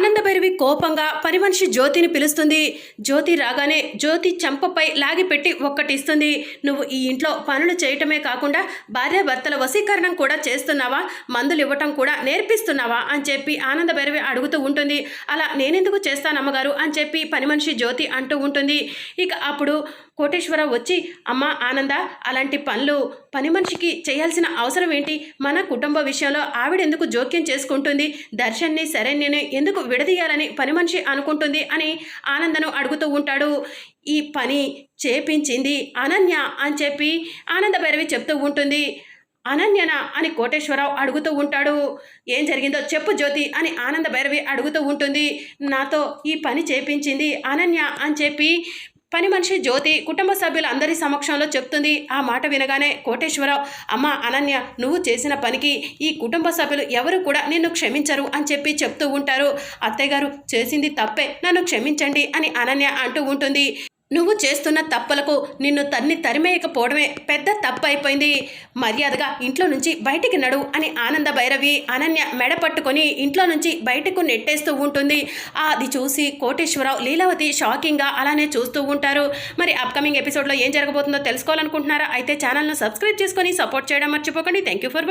ఆనందభైరవి కోపంగా పని మనిషి జ్యోతిని పిలుస్తుంది. జ్యోతి రాగానే జ్యోతి చెంపపై లాగిపెట్టి ఒక్కటిస్తుంది. నువ్వు ఈ ఇంట్లో పనులు చేయటమే కాకుండా భార్యాభర్తల వశీకరణం కూడా చేస్తున్నావా? మందులు ఇవ్వటం కూడా నేర్పిస్తున్నావా? అని చెప్పి ఆనందభైరవి అడుగుతూ ఉంటుంది. అలా నేనెందుకు చేస్తాను అమ్మగారు అని చెప్పి పని మనిషి జ్యోతి అంటూ ఉంటుంది. ఇక అప్పుడు కోటేశ్వరరావు వచ్చి అమ్మ ఆనంద అలాంటి పనులు పని మనిషికి చేయాల్సిన అవసరం ఏంటి? మన కుటుంబ విషయంలో ఆవిడ ఎందుకు జోక్యం చేసుకుంటుంది? దర్శన్ని శరణ్యని ఎందుకు విడదీయాలని పని మనిషి అనుకుంటుంది అని ఆనందను అడుగుతూ ఉంటాడు. ఈ పని చేపించింది అనన్య అని చెప్పి ఆనంద భైరవి చెప్తూ ఉంటుంది. అనన్యన అని కోటేశ్వరరావు అడుగుతూ ఉంటాడు. ఏం జరిగిందో చెప్పు జ్యోతి అని ఆనంద భైరవి అడుగుతూ ఉంటుంది. నాతో ఈ పని చేపించింది అనన్య అని చెప్పి పని మనిషి జ్యోతి కుటుంబ సభ్యుల అందరి సమక్షంలో చెప్తుంది. ఆ మాట వినగానే కోటేశ్వరరావు అమ్మ అనన్య నువ్వు చేసిన పనికి ఈ కుటుంబ సభ్యులు ఎవరు కూడా నిన్ను క్షమించరు అని చెప్పి చెప్తూ ఉంటారు. అత్తయ్యగారు చేసింది తప్పే నన్ను క్షమించండి అని అనన్య అంటూ ఉంటుంది. నువ్వు చేస్తున్న తప్పులకు నిన్ను తన్ని తరిమేయకపోవడమే పెద్ద తప్పు అయిపోయింది మర్యాదగా ఇంట్లో నుంచి బయటికి నడు అని ఆనంద భైరవి అనన్య మెడ పట్టుకొని ఇంట్లో నుంచి బయటకు నెట్టేస్తూ ఉంటుంది. అది చూసి కోటేశ్వరరావు లీలావతి షాకింగ్గా అలానే చూస్తూ ఉంటారు. మరి అప్కమింగ్ ఎపిసోడ్లో ఏం జరగబోతుందో తెలుసుకోవాలనుకుంటున్నారా? అయితే ఛానల్ను సబ్స్క్రైబ్ చేసుకొని సపోర్ట్ చేయడం మర్చిపోకండి. Thank you for watching